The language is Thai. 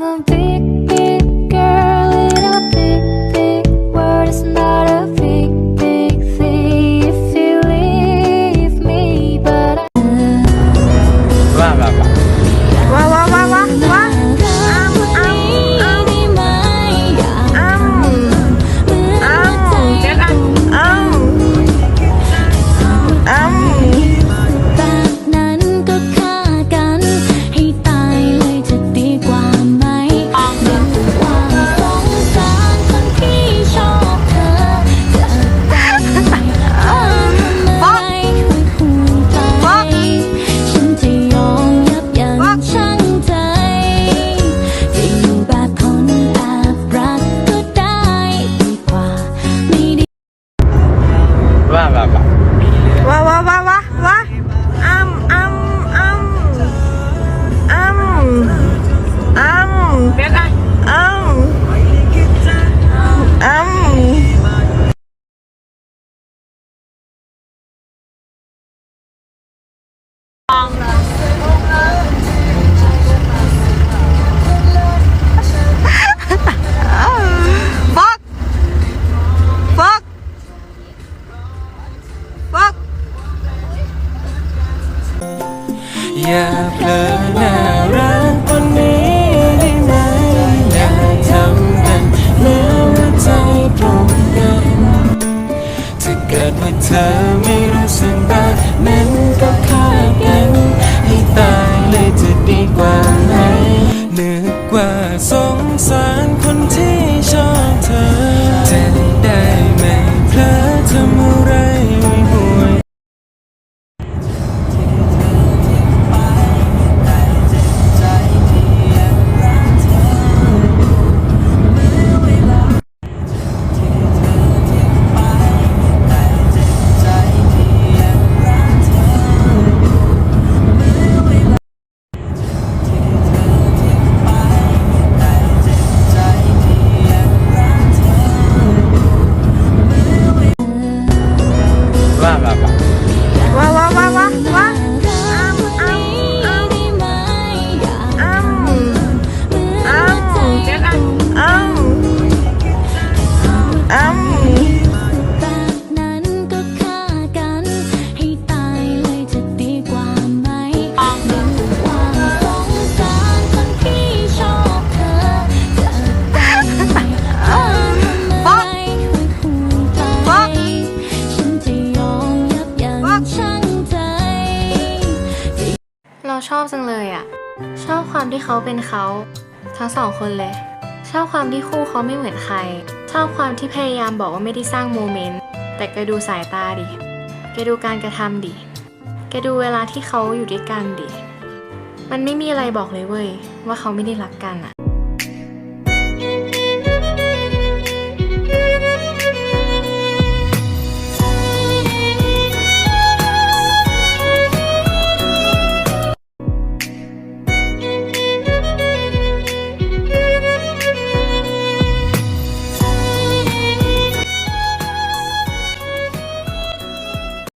gonna be อย่าเผลอน่ารักคนนี้ได้ไหมอย่าทำกันแล้วใจตรงกันถ้าเกิดว่าเธอไม่รู้สึก ว่าแบ อบจังเลยอะชอบความที่เขาเป็นเขาทั้งสองคนเลย ชอบความที่คู่เขาไม่เหมือนใคร ชอบความที่พยายามบอกว่าไม่ได้สร้างโมเมนต์ แต่แกดูสายตาดิ แกดูการกระทำดิ แกดูเวลาที่เขาอยู่ด้วยกันดิ มันไม่มีอะไรบอกเลยเว้ยว่าเขาไม่ได้รักกันอะ